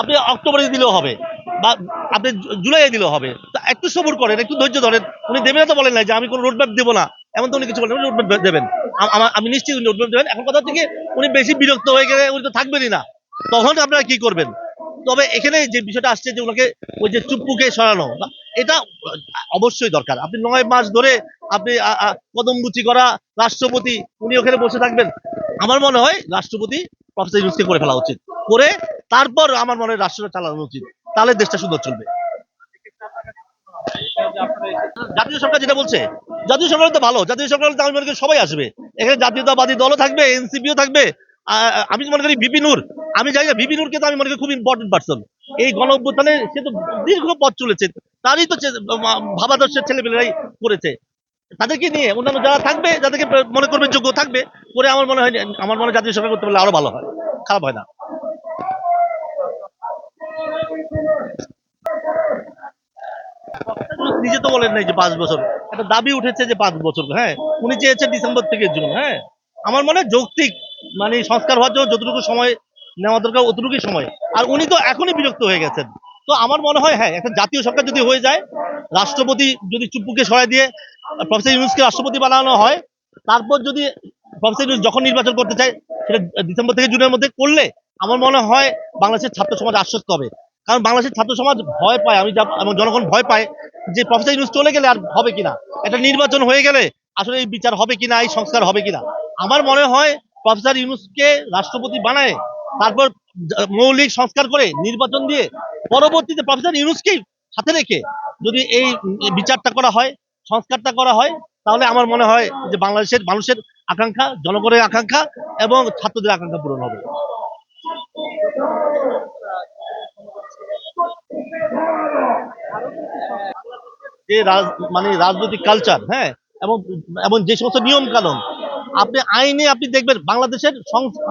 আপনি অক্টোবরে দিলেও হবে বা আপনি জুলাইয়ে দিলেও হবে। তা একটু সবুর করেন, একটু ধৈর্য ধরেন। উনি দেবেন তো বলেন না যে আমি কোনো রোডম্যাপ দেবো না। এমন তো উনি কিছু বলেন রোডম্যাপ দেবেন। আমি নিশ্চিত উনি রোডম্যাপ দেবেন। এখন কথা হচ্ছে কি, উনি বেশি বিরক্ত হয়ে গেলে উনি তো থাকবেনই না। তখন আপনারা কি করবেন? তবে এখানে যে বিষয়টা আসছে যে ওনাকে ওই যে চুপ্পুকে সরানো এটা অবশ্যই দরকার। আপনি নয় মাস ধরে আপনি কদমবুচি করা রাষ্ট্রপতি, উনি ওখানে বসে থাকবেন। আমার মনে হয় রাষ্ট্রপতি প্রফেসর ইউনুসকে করে ফেলা উচিত। করে তারপর আমার মনে হয় রাষ্ট্রটা চালানো উচিত। তাহলে দেশটা সুন্দর চলবে। জাতীয় সরকার যেটা বলছে, জাতীয় সরকার তো ভালো, জাতীয় সরকার আমি মনে করি সবাই আসবে। এখানে জাতীয়তাবাদী দলও থাকবে, এনসিপিও থাকবে। আমি মনে করি বিপি নূর, আমি জানি না, বিপি নূরকে তো আমি মনে করি খুব ইম্পর্টেন্ট পার্সন এই গণ অভ্যুত্থানে সে তো দীর্ঘ পথ চলেছে, তারই তো ভাবাদর্শের ছেলেপেলেরাই করেছে। তাদেরকে নিয়ে অন্যান্য যারা থাকবে যাদেরকে মনে করবে যোগ্য থাকবে, করে আমার মনে হয়, আমার মনে হয় জাতীয় সরকার করতে পারলে আরও ভালো হয়, খারাপ হয় না। নিজে তো বলেন নাই যে পাঁচ বছর। একটা দাবি উঠেছে যে পাঁচ বছর হ্যাঁ। উনি চেয়েছেন ডিসেম্বর থেকে জুন হ্যাঁ। আমার মনে যৌক্তিক মানে সংস্কার হওয়ার জন্য যতটুকু সময় নেওয়া দরকার, অতটুকুই সময়। আর উনি তো এখনই বিরক্ত হয়ে গেছেন। তো আমার মনে হয় হ্যাঁ একটা জাতীয় সরকার যদি হয়ে যায়, রাষ্ট্রপতি যদি চুপ্পুকে সরাই দিয়ে প্রফেসর ইউনুসকে রাষ্ট্রপতি বানানো হয়, তারপর যদি প্রফেসর ইউনুস যখন নির্বাচন করতে চায়, সেটা ডিসেম্বর থেকে জুনের মধ্যে করলে, আমার মনে হয় বাংলাদেশের ছাত্র সমাজ আশ্বস্ত হবে। কারণ বাংলাদেশের ছাত্র সমাজ ভয় পায়, আমি এবং জনগণ ভয় পায় যে প্রফেসর ইউনুস চলে গেলে আর হবে কিনা, একটা নির্বাচন হয়ে গেলে আসলে এই বিচার হবে কিনা, এই সংস্কার হবে কিনা। আমার মনে হয় প্রফেসর ইউনুসকে রাষ্ট্রপতি বানায়, তারপর মৌলিক সংস্কার করে নির্বাচন দিয়ে পরবর্তীতে প্রফেসর ইউনুসকেই সাথে রেখে যদি এই বিচারটা করা হয়, সংস্কারটা করা হয়, তাহলে আমার মনে হয় যে বাংলাদেশের মানুষের আকাঙ্ক্ষা, জনগণের আকাঙ্ক্ষা এবং ছাত্রদের আকাঙ্ক্ষা পূরণ হবে। যে মানে রাজনৈতিক কালচার হ্যাঁ? এবং এবং যে সমস্ত নিয়ম কানুন আপনি আইনে আপনি দেখবেন বাংলাদেশের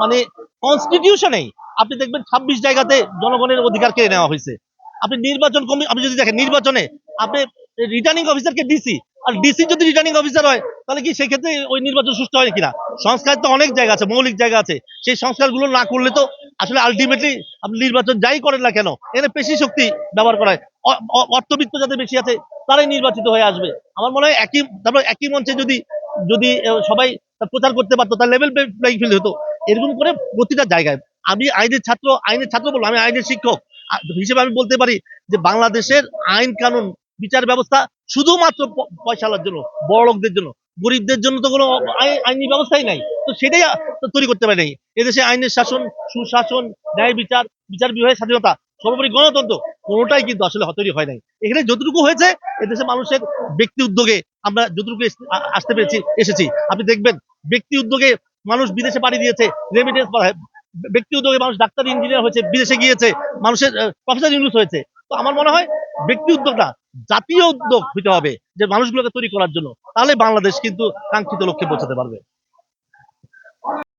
মানে কনস্টিটিউশনেই আপনি দেখবেন ছাব্বিশ জায়গাতে জনগণের অধিকার কেড়ে নেওয়া হয়েছে। আপনি নির্বাচন কমি, আপনি যদি দেখেন নির্বাচনে আপনি রিটার্নিং অফিসারকে ডিসি আর ডিসি যদি রিটার্নিং অফিসার হয়, তাহলে কি সেক্ষেত্রে ওই নির্বাচন সুষ্ঠু হয় কিনা? সংস্কার তো অনেক জায়গা আছে, মৌলিক জায়গা আছে। সেই সংস্কারগুলো না করলে তো আসলে আলটিমেটলি আপনি নির্বাচন যাই করেন না কেন এখানে পেশি শক্তি ব্যবহার করা হয় অর্থবিত্ত যাদের বেশি আছে, তারাই নির্বাচিত হয়ে আসবে। আমার মনে হয় একই তারপর একই মঞ্চে যদি যদি সবাই প্রচার করতে পারতো, তার লেভেল প্লেইং ফিল্ড হতো, এরকম করে প্রতিটা জায়গায়। আমি আইনের ছাত্র আইনের ছাত্র বলব, আমি আইনের শিক্ষক। হিসেবে আমি বলতে পারি যে বাংলাদেশের আইন কানুন বিচার ব্যবস্থা শুধুমাত্র পয়সালার জন্য বড় লোকদের জন্য। গরিবদের জন্য তো কোনো আইনি ব্যবস্থাই নাই। তো সেটাই তৈরি করতে পারে নাই। এদেশে আইনের শাসন, সুশাসন, ন্যায় বিচার বিচার বিভাগের স্বাধীনতা, সর্বোপরি গণতন্ত্র। কোনোটাই কিন্তু আসলে তৈরি হয় নাই। এখানে যতটুকু হয়েছে এদেশে মানুষের ব্যক্তি উদ্যোগে আমরা যতটুকু আসতে পেরেছি, এসেছি। আপনি দেখবেন, ব্যক্তি উদ্যোগে মানুষ বিদেশে পাড়ি দিয়েছে রেমিটেন্স ব্যক্তি উদ্যোগে মানুষ ডাক্তার ইঞ্জিনিয়ার হয়েছে, বিদেশে গিয়েছে, মানুষের প্রফেসর ইউনুস হয়েছে। তো আমার মনে হয়, ব্যক্তি উদ্যোগটা জাতীয় উদ্যোগ হতে হবে, যে মানুষগুলোকে তৈরি করার জন্য। তাহলে বাংলাদেশ কিন্তু কাঙ্ক্ষিত লক্ষ্যে পৌঁছাতে পারবে।